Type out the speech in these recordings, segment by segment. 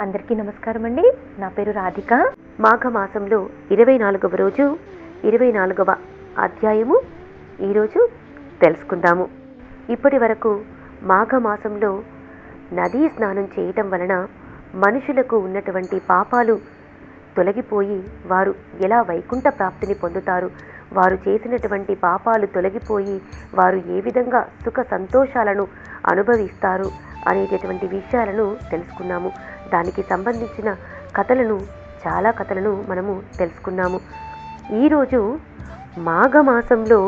అందరికీ నమస్కారం అండి. నా పేరు రాధిక. మాఘమాసంలో ఇరవై నాలుగవ రోజు ఇరవై నాలుగవ అధ్యాయము ఈరోజు తెలుసుకుందాము. ఇప్పటి వరకు మాఘమాసంలో నదీ స్నానం చేయటం వలన మనుషులకు ఉన్నటువంటి పాపాలు తొలగిపోయి వారు ఎలా వైకుంఠ ప్రాప్తిని పొందుతారు? వారు చేసినటువంటి పాపాలు తొలగిపోయి వారు ఏ విధంగా సుఖ సంతోషాలను అనుభవిస్తారు? అనేటటువంటి విషయాలను తెలుసుకున్నాము. దానికి సంబంధించిన కథలను చాలా కథలను మనము తెలుసుకున్నాము. ఈరోజు మాఘమాసంలో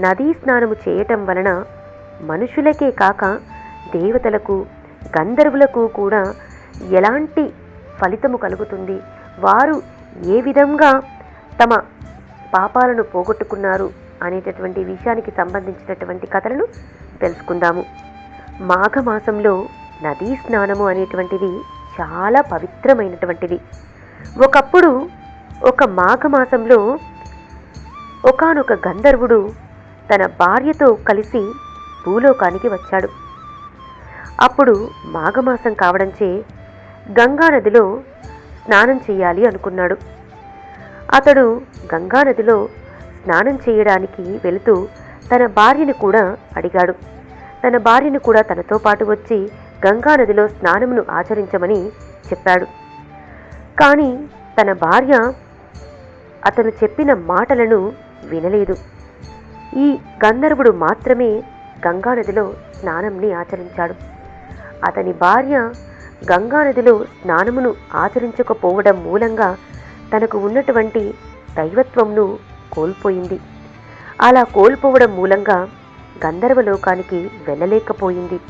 నదీ స్నానము చేయటం వలన మనుషులకే కాక దేవతలకు గంధర్వులకు కూడా ఎలాంటి ఫలితము కలుగుతుంది? వారు ఏ విధంగా తమ పాపాలను పోగొట్టుకున్నారు అనేటటువంటి విషయానికి సంబంధించినటువంటి కథలను తెలుసుకుందాము. మాఘమాసంలో నదీ స్నానము అనేటువంటిది చాలా పవిత్రమైనటువంటిది. ఒకప్పుడు ఒక మాఘమాసంలో ఒకానొక గంధర్వుడు తన భార్యతో కలిసి భూలోకానికి వచ్చాడు. అప్పుడు మాఘమాసం కావడంచే గంగానదిలో స్నానం చేయాలి అనుకున్నాడు. అతడు గంగానదిలో స్నానం చేయడానికి వెళుతూ తన భార్యను కూడా అడిగాడు. తన భార్యను కూడా తనతో పాటు వచ్చి గంగానదిలో స్నానమును ఆచరించమని చెప్పాడు. కానీ తన భార్య అతను చెప్పిన మాటలను వినలేదు. ఈ గంధర్వుడు మాత్రమే గంగానదిలో స్నానంని ఆచరించాడు. అతని భార్య గంగానదిలో స్నానమును ఆచరించకపోవడం మూలంగా తనకు ఉన్నటువంటి దైవత్వంను కోల్పోయింది. అలా కోల్పోవడం మూలంగా గంధర్వలోకానికి వెళ్ళలేకపోయింది.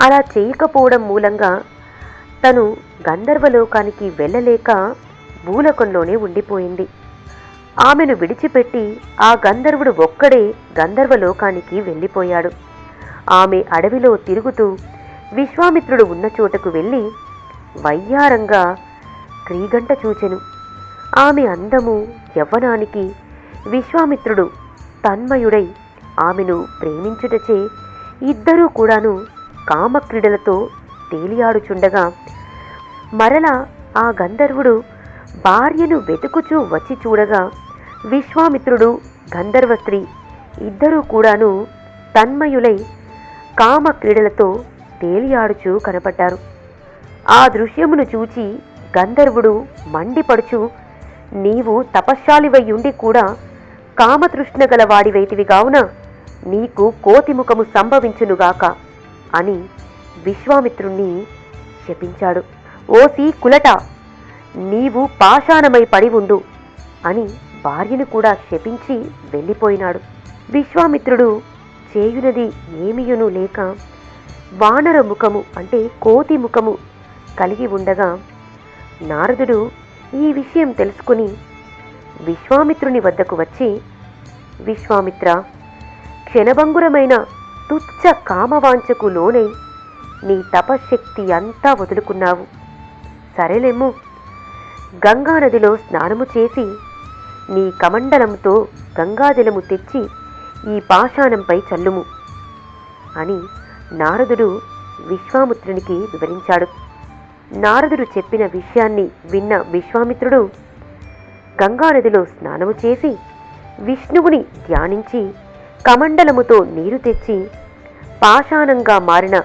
అలా చేయకపోవడం మూలంగా తను గంధర్వలోకానికి వెళ్ళలేక భూలోకంలోనే ఉండిపోయింది. ఆమెను విడిచిపెట్టి ఆ గంధర్వుడు ఒక్కడే గంధర్వలోకానికి వెళ్ళిపోయాడు. ఆమె అడవిలో తిరుగుతూ విశ్వామిత్రుడు ఉన్న చోటకు వెళ్ళి వయ్యారంగా క్రీగంట చూచెను. ఆమె అందము యవ్వనానికి విశ్వామిత్రుడు తన్మయుడై ఆమెను ప్రేమించుటచే ఇద్దరూ కూడాను కామక్రీడలతో తేలియాడుచుండగా మరలా ఆ గంధర్వుడు భార్యను వెతుకుచూ వచ్చి చూడగా విశ్వామిత్రుడు గంధర్వ స్త్రీ ఇద్దరూ కూడాను తన్మయులై కామ క్రీడలతో తేలియాడుచూ కనపడ్డారు. ఆ దృశ్యమును చూచి గంధర్వుడు మండిపడుచు నీవు తపశ్శాలివయ్యుండి కూడా కామతృష్ణ గల వాడివైతివి కావున నీకు కోతిముఖము సంభవించునుగాక అని విశ్వామిత్రుణ్ణి శపించాడు. ఓసి కులట నీవు పాషాణమై పడి ఉండు అని భార్యను కూడా శపించి వెళ్ళిపోయినాడు. విశ్వామిత్రుడు చేయునది ఏమియును లేక వానర ముఖము అంటే కోతి ముఖము కలిగి ఉండగా నారదుడు ఈ విషయం తెలుసుకుని విశ్వామిత్రుని వద్దకు వచ్చి విశ్వామిత్ర క్షణభంగురమైన తుచ్చ కామవాంఛకు లోనై నీ తపశ్శక్తి అంతా వదులుకున్నావు. సరేలేము గంగానదిలో స్నానము చేసి నీ కమండలంతో గంగాజలము తెచ్చి ఈ పాషాణంపై చల్లుము అని నారదుడు విశ్వామిత్రునికి వివరించాడు. నారదుడు చెప్పిన విషయాన్ని విన్న విశ్వామిత్రుడు గంగానదిలో స్నానము చేసి విష్ణువుని ధ్యానించి కమండలముతో నీరు తెచ్చి పాషాణంగా మారిన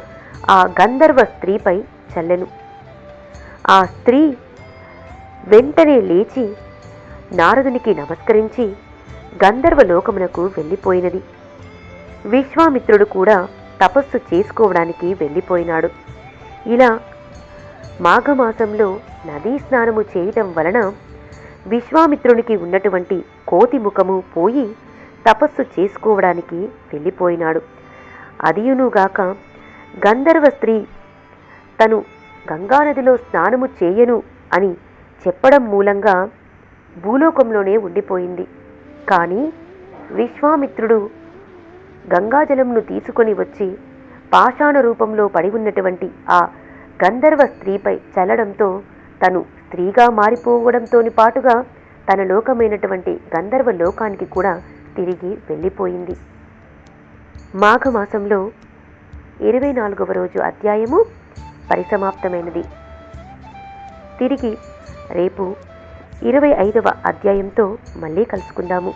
ఆ గంధర్వ స్త్రీపై చల్లెను. ఆ స్త్రీ వెంటనే లేచి నారదునికి నమస్కరించి గంధర్వ లోకమునకు వెళ్ళిపోయినది. విశ్వామిత్రుడు కూడా తపస్సు చేసుకోవడానికి వెళ్ళిపోయినాడు. ఇలా మాఘమాసంలో నదీ స్నానము చేయటం వలన విశ్వామిత్రునికి ఉన్నటువంటి కోతి ముఖము పోయి తపస్సు చేసుకోవడానికి వెళ్ళిపోయినాడు. అదియునుగాక గంధర్వ స్త్రీ తను గంగానదిలో స్నానము చేయను అని చెప్పడం మూలంగా భూలోకంలోనే ఉండిపోయింది. కానీ విశ్వామిత్రుడు గంగాజలంను తీసుకొని వచ్చి పాషాణ రూపంలో పడి ఉన్నటువంటి ఆ గంధర్వ స్త్రీపై చల్లడంతో తను స్త్రీగా మారిపోవడంతోని పాటుగా తన లోకమైనటువంటి గంధర్వ లోకానికి కూడా తిరిగి వెళ్ళిపోయింది. మాఘమాసంలో ఇరవై నాలుగవ రోజు అధ్యాయము పరిసమాప్తమైనది. తిరిగి రేపు ఇరవై ఐదవ అధ్యాయంతో మళ్ళీ కలుసుకుందాము.